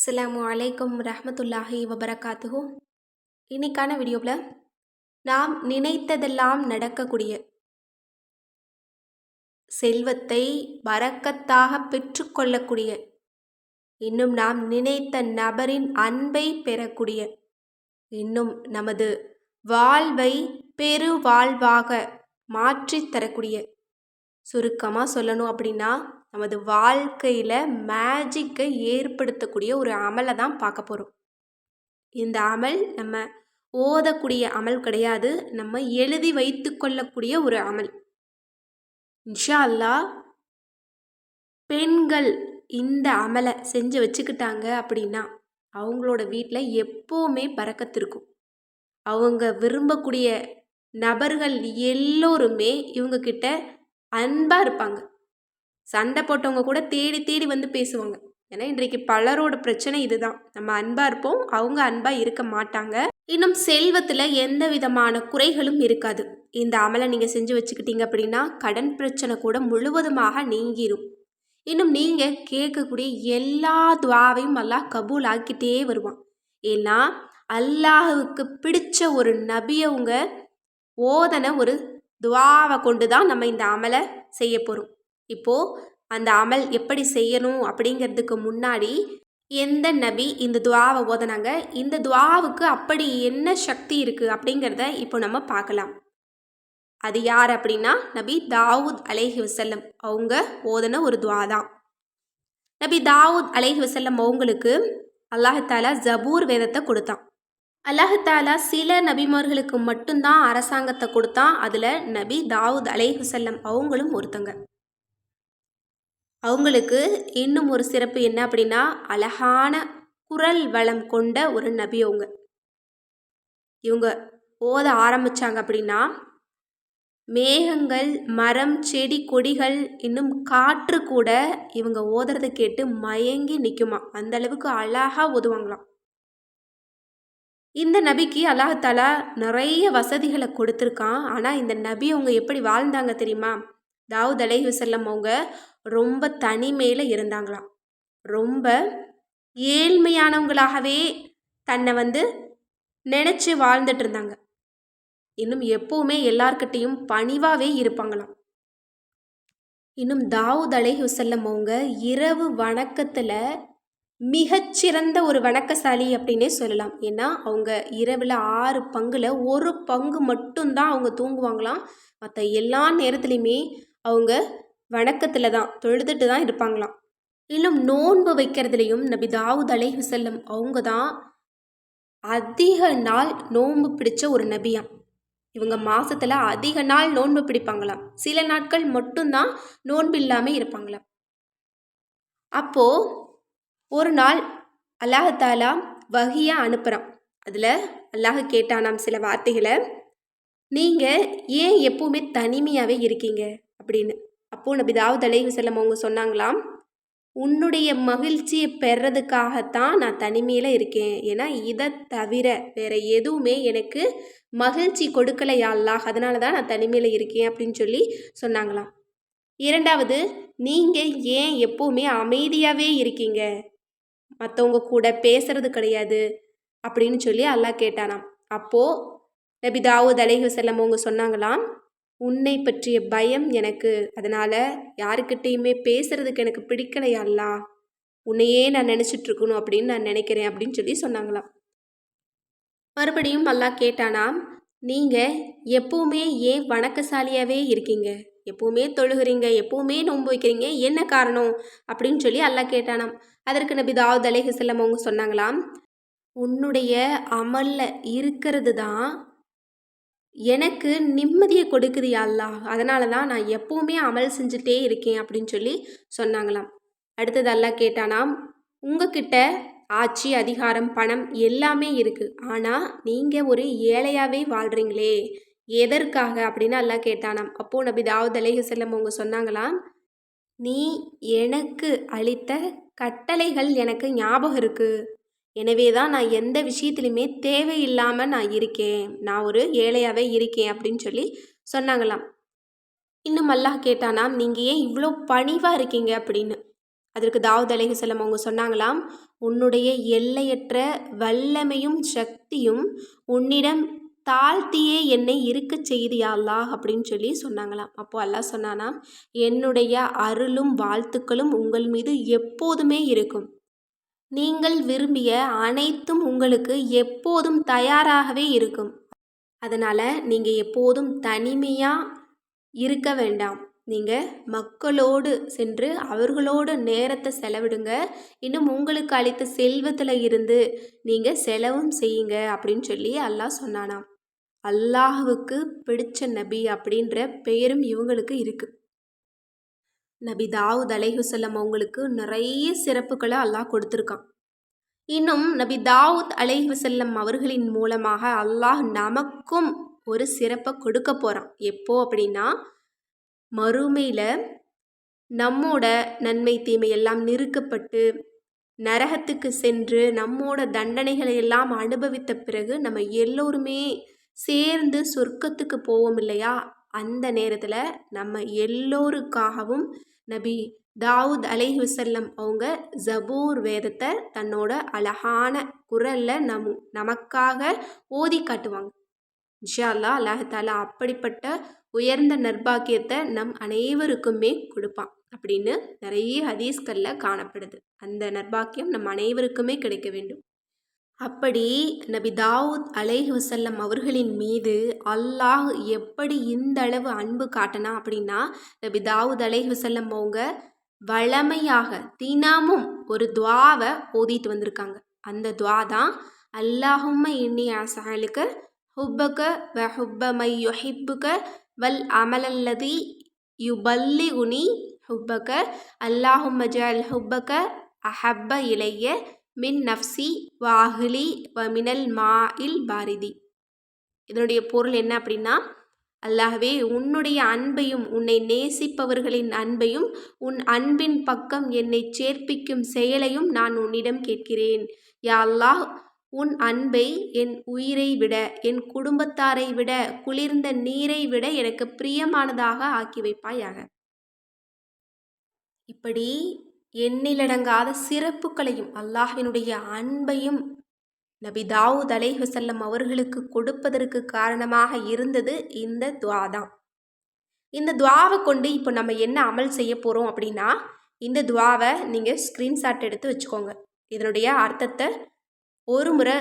அஸ்லாம் அலைக்கும் ரஹமத்துல்லாஹி வபரகாத்துஹு. இன்னைக்கான வீடியோவில் நாம் நினைத்ததெல்லாம் நடக்கக்கூடிய செல்வத்தை வரக்கத்தாக பெற்றுக்கொள்ளக்கூடிய இன்னும் நாம் நினைத்த நபரின் அன்பை பெறக்கூடிய இன்னும் நமது வாழ்வை பெரு வாழ்வாக மாற்றித் தரக்கூடிய சுருக்கமாக சொல்லணும் அப்படின்னா நமது வாழ்க்கையில் மேஜிக்கை ஏற்படுத்தக்கூடிய ஒரு அமலை தான் பார்க்க போகிறோம் இந்த அமல் நம்ம ஓதக்கூடிய அமல் கிடையாது நம்ம எழுதி வைத்து கொள்ளக்கூடிய ஒரு அமல். இன்ஷா அல்லாஹ் பெண்கள் இந்த அமலை செஞ்சு வச்சுக்கிட்டாங்க அப்படின்னா அவங்களோட வீட்டில் எப்போவுமே பறக்கத்திருக்கும் அவங்க விரும்பக்கூடிய நபர்கள் எல்லோருமே இவங்கக்கிட்ட அன்பாக இருப்பாங்க. சண்டை போட்டவங்க கூட தேடி தேடி வந்து பேசுவாங்க. ஏன்னா இன்றைக்கு பலரோட பிரச்சனை இதுதான். நம்ம அன்பாக இருப்போம். அவங்க அன்பாக இருக்க மாட்டாங்க. இன்னும் செல்வத்தில் எந்த விதமான குறைகளும் இருக்காது. இந்த அமலை நீங்கள் செஞ்சு வச்சுக்கிட்டீங்க அப்படின்னா கடன் பிரச்சனை கூட முழுவதுமாக நீங்கிரும். இன்னும் நீங்கள் கேட்கக்கூடிய எல்லா துவாவையும் அல்லாஹ் கபூல் ஆக்கிட்டே வருவான். ஏன்னா அல்லாஹுவுக்கு பிடிச்ச ஒரு நபியவங்க ஓதன ஒரு துவாவை கொண்டு தான் நம்ம இந்த அமலை செய்ய போகிறோம் இப்போது அந்த அமல் எப்படி செய்யணும் அப்படிங்கிறதுக்கு முன்னாடி எந்த நபி இந்த துவாவை ஓதனாங்க? இந்த துவாவுக்கு அப்படி என்ன சக்தி இருக்குது அப்படிங்கிறத இப்போ நம்ம பார்க்கலாம். அது யார் அப்படின்னா நபி தாவூத் அலேஹி வசல்லம் அவங்க ஓதன ஒரு துவா தான். நபி தாவூத் அலேஹி வசல்லம் அவங்களுக்கு அல்லாஹாலா ஜபூர் வேதத்தை கொடுத்தான். அல்லாஹாலா சில நபிமார்களுக்கு மட்டும்தான் அரசாங்கத்தை கொடுத்தான். அதில் நபி தாவூத் அலேஹி வசல்லம் அவங்களும் ஒருத்தங்க. அவங்களுக்கு இன்னும் ஒரு சிறப்பு என்ன அப்படின்னா அழகான குரல் வளம் கொண்ட ஒரு நபி அவங்க இவங்க ஓத ஆரம்பித்தாங்க அப்படின்னா மேகங்கள் மரம் செடி கொடிகள் இன்னும் காற்று கூட இவங்க ஓதுறத கேட்டு மயங்கி நிற்குமா அந்த அளவுக்கு அழகாக ஓதுவாங்களாம். இந்த நபிக்கு அல்லாஹாலா நிறைய வசதிகளை கொடுத்துருக்கான். ஆனால் இந்த நபி அவங்க எப்படி வாழ்ந்தாங்க தெரியுமா? தாவூத் அலை வசல்லம் அவங்க ரொம்ப தனிமையில் இருந்தாங்களாம். ரொம்ப ஏழ்மையானவங்களாகவே தன்னை வந்து நினச்சி வாழ்ந்துட்டு இருந்தாங்க. இன்னும் எப்போவுமே எல்லார்கிட்டேயும் பணிவாகவே இருப்பாங்களாம். இன்னும் தாவூத் அலை வசல்லம் அவங்க இரவு வணக்கத்தில் மிகச்சிறந்த ஒரு வணக்கசாலி அப்படின்னே சொல்லலாம். ஏன்னா அவங்க இரவில் ஆறு பங்கில் ஒரு பங்கு மட்டும்தான் அவங்க தூங்குவாங்களாம். மற்ற எல்லா நேரத்துலையுமே அவங்க வணக்கத்தில் தான் தொழுதுட்டு தான் இருப்பாங்களாம். இன்னும் நோன்பு வைக்கிறதுலையும் நபி தாவூத் அலைஹி செல்லம் அவங்க தான் அதிக நாள் நோன்பு பிடிச்ச ஒரு நபியாம். இவங்க மாதத்தில் அதிக நாள் நோன்பு பிடிப்பாங்களாம். சில நாட்கள் மட்டும்தான் நோன்பு இல்லாமல் இருப்பாங்களாம். அப்போது ஒரு நாள் அல்லாஹாலா வகையாக அனுப்புகிறான் அதில் அல்லாஹ் கேட்டானாம் சில வார்த்தைகளை. நீங்கள் ஏன் எப்பவுமே தனிமையாகவே இருக்கீங்க? அப்படின்னு. அப்போது நபி தாவூத் அலைஹி செல்லம் அவங்க சொன்னாங்களாம் உன்னுடைய மகிழ்ச்சியை பெறதுக்காகத்தான் நான் தனிமையில் இருக்கேன். ஏன்னா இதை தவிர வேற எதுவுமே எனக்கு மகிழ்ச்சி கொடுக்கலை அல்லாஹ்? அதனால தான் நான் தனிமையில் இருக்கேன் அப்படின்னு சொல்லி சொன்னாங்களாம். இரண்டாவது நீங்கள் ஏன் எப்போவுமே அமைதியாகவே இருக்கீங்க? மற்றவங்க கூட பேசுறது கிடையாது அப்படின்னு சொல்லி அல்லாஹ் கேட்டானாம். அப்போது நபி தாவூத் அலைஹி செல்லம் அவங்க சொன்னாங்களாம் உன்னை பற்றிய பயம் எனக்கு. அதனால் யாருக்கிட்டேயுமே பேசுகிறதுக்கு எனக்கு பிடிக்கலையா அல்லா? உன்னையே நான் நினச்சிட்ருக்கணும் அப்படின்னு நான் நினைக்கிறேன் அப்படின்னு சொல்லி சொன்னாங்களாம். மறுபடியும் அல்லாஹ் கேட்டானாம் நீங்கள் எப்போவுமே ஏன் வணக்கசாலியாகவே இருக்கீங்க? எப்போவுமே தொழுகிறீங்க? எப்போவுமே நோன்பு வைக்கிறீங்க? என்ன காரணம்? அப்படின்னு சொல்லி அல்லாஹ் கேட்டானாம். அதற்கு நபி தாவூத் அலேஹிசல்லம் அவங்க சொன்னாங்களாம் உன்னுடைய அமலில் இருக்கிறது தான் எனக்கு நிம்மதியை கொடுக்குது அல்லாஹ். அதனால தான் நான் எப்போவுமே அமல் செஞ்சுட்டே இருக்கேன் அப்படின்னு சொல்லி சொன்னாங்களாம். அடுத்தது அல்லாஹ் கேட்டானாம் உங்ககிட்ட ஆட்சி அதிகாரம் பணம் எல்லாமே இருக்குது ஆனால் நீங்கள் ஒரு ஏழையாகவே வாழ்கிறீங்களே எதற்காக? அப்படின்னு அல்லாஹ் கேட்டானாம். அப்போது நபி தாவூத் அலேஹுசல்லம் அவங்க சொன்னாங்களாம் நீ எனக்கு அளித்த கட்டளைகள் எனக்கு ஞாபகம் இருக்குது எனவே தான் நான் எந்த விஷயத்துலையுமே தேவையில்லாமல் நான் இருக்கேன். நான் ஒரு ஏழையாகவே இருக்கேன் அப்படின்னு சொல்லி சொன்னாங்களாம். இன்னும் அல்லாஹ் கேட்டானாம் நீங்கள் ஏன் இவ்வளோ பணிவாக இருக்கீங்க? அப்படின்னு. அதற்கு தாவூத் அலைஹி செல்லம் அவங்க சொன்னாங்களாம் உன்னுடைய எல்லையற்ற வல்லமையும் சக்தியும் உன்னிடம் தாழ்த்தியே என்னை இருக்கச் செய்தியா அல்லாஹ் அப்படின்னு சொல்லி சொன்னாங்களாம். அப்போ அல்லாஹ் சொன்னானா என்னுடைய அருளும் வாழ்த்துக்களும் உங்கள் மீது எப்போதுமே இருக்கும். நீங்கள் விரும்பிய அனைத்தும் உங்களுக்கு எப்போதும் தயாராகவே இருக்கும். அதனால் நீங்கள் எப்போதும் தனிமையாக இருக்க வேண்டாம். நீங்கள் மக்களோடு சென்று அவர்களோடு நேரத்தை செலவிடுங்க. இன்னும் உங்களுக்கு அளித்த செல்வத்தில் இருந்து நீங்கள் செலவும் செய்யுங்க அப்படின்னு சொல்லி அல்லாஹ் சொன்னானாம். அல்லாஹுவுக்கு பிடிச்ச நபி அப்படின்ற பெயரும் இவங்களுக்கு இருக்குது நபி தாவூத் அலைஹுசல்லம் அவங்களுக்கு நிறைய சிறப்புகளை அல்லாஹ் கொடுத்துருக்கான். இன்னும் நபி தாவூத் அலைஹுசல்லம் அவர்களின் மூலமாக அல்லாஹ் நமக்கும் ஒரு சிறப்பை கொடுக்க போகிறான் எப்போ அப்படின்னா மறுமையில் நம்மோட நன்மை தீமை எல்லாம் நிறுக்கப்பட்டு நரகத்துக்கு சென்று நம்மோட தண்டனைகளை எல்லாம் அனுபவித்த பிறகு நம்ம எல்லோருமே சேர்ந்து சொர்க்கத்துக்கு போவோம் இல்லையா? அந்த நேரத்தில் நம்ம எல்லோருக்காகவும் நபி தாவூத் அலைஹி வசல்லம் அவங்க ஜபூர் வேதத்தை தன்னோட அழகான குரலில் நம் நமக்காக ஓதி காட்டுவாங்க. இன்ஷா அல்லா அல்லாஹாலா அப்படிப்பட்ட உயர்ந்த நர்பாக்கியத்தை நம் அனைவருக்குமே கொடுப்பான் அப்படின்னு நிறைய ஹதீஸ்களில் காணப்படுது. அந்த நர்பாக்கியம் நம் அனைவருக்குமே கிடைக்க வேண்டும். அப்படி நபி தாவூத் அலைஹி வசல்லம் அவர்களின் மீது அல்லாஹ் எப்படி இந்த அளவு அன்பு காட்டினா அப்படின்னா நபி தாவூத் அலைஹி வசல்லம் அவங்க வளமையாக தினமும் ஒரு துவாவை ஓதிட்டு வந்திருக்காங்க. அந்த துவா தான் அல்லாஹும்ம இன்னி அசாலுக்கு ஹுப்பக வ ஹுப்பமை யொஹிப்புக வல் அமலல்லதி யுபல்லி உனி ஹுப்பக அல்லாஹும்ம ஜல் ஹுப்பக அஹப்ப இலைய மின் நஃப்சி வாஹிலி வ மினல் மா இல் பாரிதி. இதனுடைய பொருள் என்ன அப்படின்னா அல்லாகவே உன்னுடைய அன்பையும் உன்னை நேசிப்பவர்களின் அன்பையும் உன் அன்பின் பக்கம் என்னை சேர்ப்பிக்கும் செயலையும் நான் உன்னிடம் கேட்கிறேன். யா அல்லாஹ் உன் அன்பை என் உயிரை விட என் குடும்பத்தாரை விட குளிர்ந்த நீரை விட எனக்கு பிரியமானதாக ஆக்கி வைப்பாயாக. இப்படி எண்ணிலடங்காத சிறப்புகளையும் அல்லாஹினுடைய அன்பையும் நபி தாவூத் அலைஹசல்லம் அவர்களுக்கு கொடுப்பதற்கு காரணமாக இருந்தது இந்த துவா தான். இந்த துவாவை கொண்டு இப்போ நம்ம என்ன அமல் செய்ய போகிறோம் அப்படின்னா இந்த துவாவை நீங்கள் ஸ்க்ரீன்ஷாட் எடுத்து வச்சுக்கோங்க. இதனுடைய அர்த்தத்தை ஒரு முறை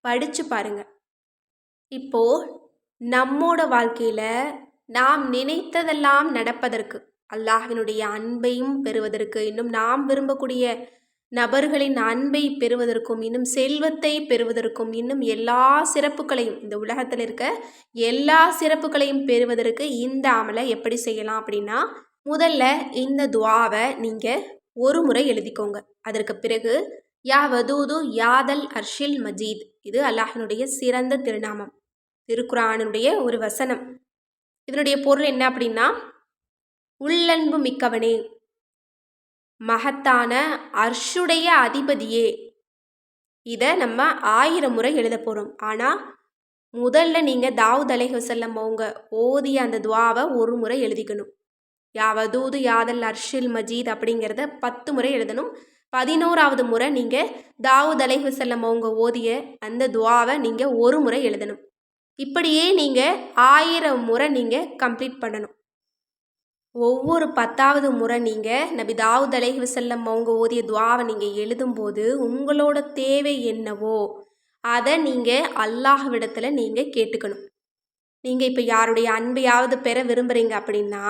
படித்து பாருங்கள் இப்போது நம்மோட வாழ்க்கையில் நாம் நினைத்ததெல்லாம் நடப்பதற்கு அல்லாஹினுடைய அன்பையும் பெறுவதற்கு இன்னும் நாம் விரும்பக்கூடிய நபர்களின் அன்பை பெறுவதற்கும் இன்னும் செல்வத்தை பெறுவதற்கும் இன்னும் எல்லா சிறப்புகளையும் இந்த உலகத்தில் இருக்க எல்லா சிறப்புகளையும் பெறுவதற்கு இந்த அமலை எப்படி செய்யலாம் அப்படின்னா முதல்ல இந்த துவாவை நீங்கள் ஒரு முறை எழுதிக்கோங்க. அதற்கு பிறகு யா வதூது யாதல் அர்ஷில் மஜீத். இது அல்லாஹினுடைய சிறந்த திருநாமம். திருக்குறானுடைய ஒரு வசனம். இதனுடைய பொருள் என்ன அப்படின்னா உள்ளன்பு மிக்கவனே. மகத்தான அர்ஷுடைய அதிபதியே. இதை நம்ம ஆயிரம் முறை எழுத போகிறோம் ஆனால் முதல்ல நீங்கள் தாவூத் அலை வசல்லம் அவங்க ஓதிய அந்த துவாவை ஒரு முறை எழுதிக்கணும். யாவதூது யாதல் அர்ஷில் மஜீத் அப்படிங்கிறத பத்து முறை எழுதணும். பதினோராவது முறை நீங்கள் தாவூத் அலை வசல்லம் அவங்க ஓதிய அந்த துவாவை நீங்கள் ஒரு முறை எழுதணும். இப்படியே நீங்கள் ஆயிரம் முறை நீங்கள் கம்ப்ளீட் பண்ணணும். ஒவ்வொரு பத்தாவது முறை நீங்கள் நபி தாவூத் அலைஹி வசல்லம் அவங்க ஓதிய துவாவை நீங்கள் எழுதும்போது உங்களோட தேவை என்னவோ அதை நீங்கள் அல்லாஹ்விடத்தில் நீங்கள் கேட்டுக்கணும். நீங்கள் இப்போ யாருடைய அன்பையாவது பெற விரும்புகிறீங்க அப்படின்னா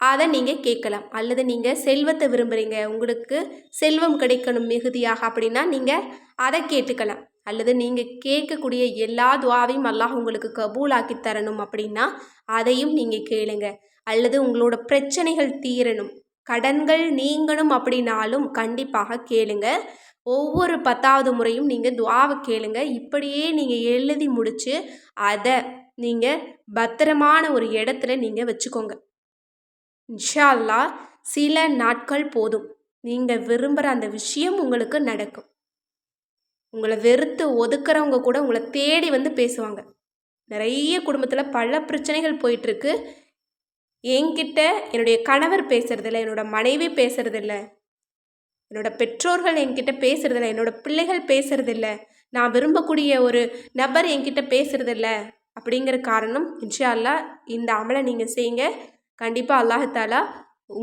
அதை நீங்கள் கேட்கலாம். அல்லது நீங்கள் செல்வத்தை விரும்புகிறீங்க உங்களுக்கு செல்வம் கிடைக்கணும் மிகுதியாக அப்படின்னா நீங்கள் அதை கேட்டுக்கலாம். அல்லது நீங்கள் கேட்கக்கூடிய எல்லா துவாவையும் அல்லாஹ் உங்களுக்கு கபூலாக்கி தரணும் அப்படின்னா அதையும் நீங்கள் கேளுங்கள் அல்லது உங்களோட பிரச்சனைகள் தீரணும். கடன்கள் நீங்கணும் அப்படின்னாலும் கண்டிப்பாக கேளுங்க. ஒவ்வொரு பத்தாவது முறையும் நீங்கள் துவாவை கேளுங்க. இப்படியே நீங்கள் எழுதி முடித்து அதை நீங்கள் பத்திரமான ஒரு இடத்துல நீங்கள் வச்சுக்கோங்க. இன்ஷால்லா சில நாட்கள் போதும். நீங்கள் விரும்புகிற அந்த விஷயம் உங்களுக்கு நடக்கும். உங்களை வெறுத்து ஒதுக்குறவங்க கூட உங்களை தேடி வந்து பேசுவாங்க. நிறைய குடும்பத்தில் பல பிரச்சனைகள் போயிட்டுருக்கு என்கிட்ட என்னுடைய கணவர் பேசுகிறதில்ல என்னோட மனைவி பேசுகிறதில்ல என்னோட பெற்றோர்கள் என்கிட்ட பேசுறதில்ல என்னோட பிள்ளைகள் பேசுறதில்ல. நான் விரும்பக்கூடிய ஒரு நபர் என்கிட்ட பேசுறதில்ல. அப்படிங்கிற காரணம் இன்ஷா அல்லாஹ் இந்த அமலை நீங்கள் செய்யுங்க. கண்டிப்பாக அல்லாஹாலா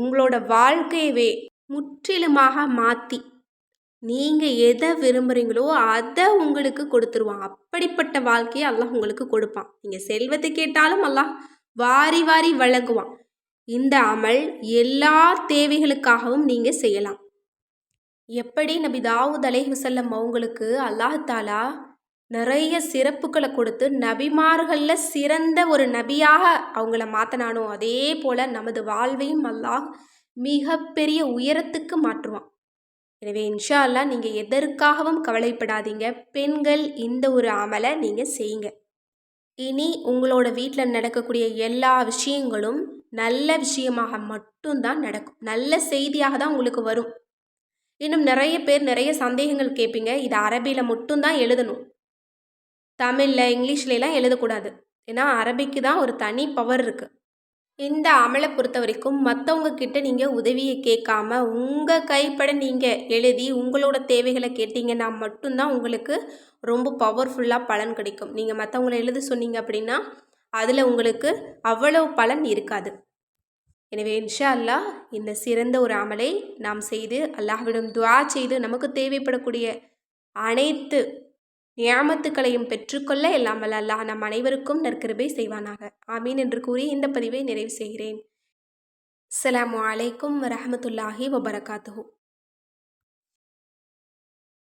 உங்களோட வாழ்க்கையவே முற்றிலுமாக மாற்றி நீங்கள் எதை விரும்புகிறீங்களோ அதை உங்களுக்கு கொடுத்துருவான். அப்படிப்பட்ட வாழ்க்கையை அல்லாஹ் உங்களுக்கு கொடுப்பான். நீங்கள் செல்வத்தை கேட்டாலும் அல்லாஹ் வாரி வாரி வழங்குவான். இந்த அமல் எல்லா தேவைகளுக்காகவும் நீங்கள் செய்யலாம். எப்படி நபி தாவூத் அலைஹுசல்லம் அவங்களுக்கு அல்லாஹாலா நிறைய சிறப்புகளை கொடுத்து நபிமார்களில் சிறந்த ஒரு நபியாக அவங்கள மாற்றினானோ அதே போல் நமது வாழ்வையும் அல்லாஹ் மிகப்பெரிய உயரத்துக்கு மாற்றுவான். எனவே இன்ஷா அல்லா நீங்கள் எதற்காகவும் கவலைப்படாதீங்க. பெண்கள் இந்த ஒரு அமலை நீங்கள் செய்யுங்க. இனி உங்களோட வீட்டில் நடக்கக்கூடிய எல்லா விஷயங்களும் நல்ல விஷயமாக மட்டும்தான் நடக்கும். நல்ல செய்தியாக தான் உங்களுக்கு வரும். இன்னும் நிறைய பேர் நிறைய சந்தேகங்கள் கேட்பீங்க. இது அரபியில் மட்டும்தான் எழுதணும். தமிழில் இங்கிலீஷ்லலாம் எழுதக்கூடாது. ஏன்னா அரபிக்கு தான் ஒரு தனி பவர் இருக்குது இந்த அமலை பொறுத்த வரைக்கும் மற்றவங்க கிட்ட நீங்கள் உதவியை கேட்காம உங்கள் கைப்பட நீங்கள் எழுதி உங்களோட தேவைகளை கேட்டிங்கன்னா மட்டும்தான் உங்களுக்கு ரொம்ப பவர்ஃபுல்லாக பலன் கிடைக்கும். நீங்கள் மற்றவங்களை எழுத சொன்னீங்க அப்படின்னா அதில் உங்களுக்கு அவ்வளவு பலன் இருக்காது. எனவே இன்ஷா அல்லாஹ் இந்த சிறந்த ஒரு அமலை நாம் செய்து அல்லாஹ்விடம் துவா செய்து நமக்கு தேவைப்படக்கூடிய அனைத்து நியாமத்துக்களையும் பெற்றுக்கொள்ள எல்லாம் வல்ல அல்லாஹ் நம் அனைவருக்கும் நற்கிருபை செய்வானாக. ஆமீன் என்று கூறி இந்த பதிவை நிறைவு செய்கிறேன். அஸ்ஸலாமு அலைக்கும் வரமத்துல்லாஹி வபரகாத்துஹூ.